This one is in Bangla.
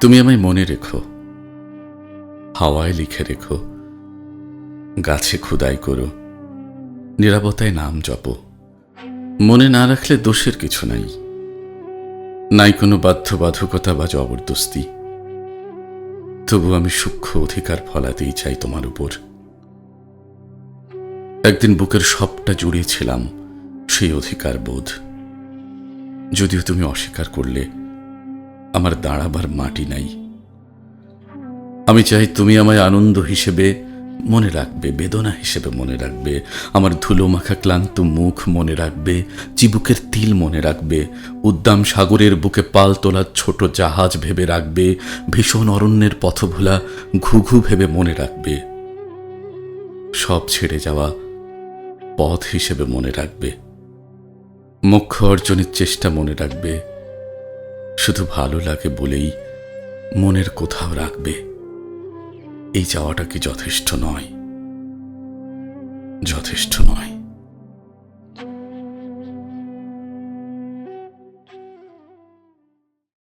তুমি আমায় মনে রেখো। হাওয়ায় লিখে রেখো। গাছে খুদাই করো। নিরাপত্তায় নাম জপ। মনে না রাখলে দোষের কিছু নাই। নাই কোনো বাধ্যবাধকতা বা জবরদস্তি। তবু আমি সূক্ষ্ম অধিকার ফলাতেই চাই তোমার উপর। একদিন বুকের সবটা জুড়িয়েছিলাম সেই অধিকার বোধ। যদিও তুমি অস্বীকার করলে আমার দাঁড়াবার মাটি নাই। আমি চাই তুমি আমায় আনন্দ হিসেবে মনে রাখবে, বেদনা হিসেবে মনে রাখবে, আমার ধুলো মাখা ক্লান্ত মুখ মনে রাখবে, চিবুকের তিল মনে রাখবে, উদ্দাম সাগরের বুকে পাল তোলা ছোট জাহাজ ভেবে রাখবে, ভীষণ অরণ্যের পথভোলা ঘুঘু ভেবে মনে রাখবে। সব ছেড়ে যাওয়া পথ হিসেবে মনে রাখবে। মোক্ষ অর্জনের চেষ্টা মনে রাখবে। শুধু ভালো লাগে বলেই মনের কোথাও রাখবে। এই চাওয়াটা কি যথেষ্ট নয়? যথেষ্ট নয়।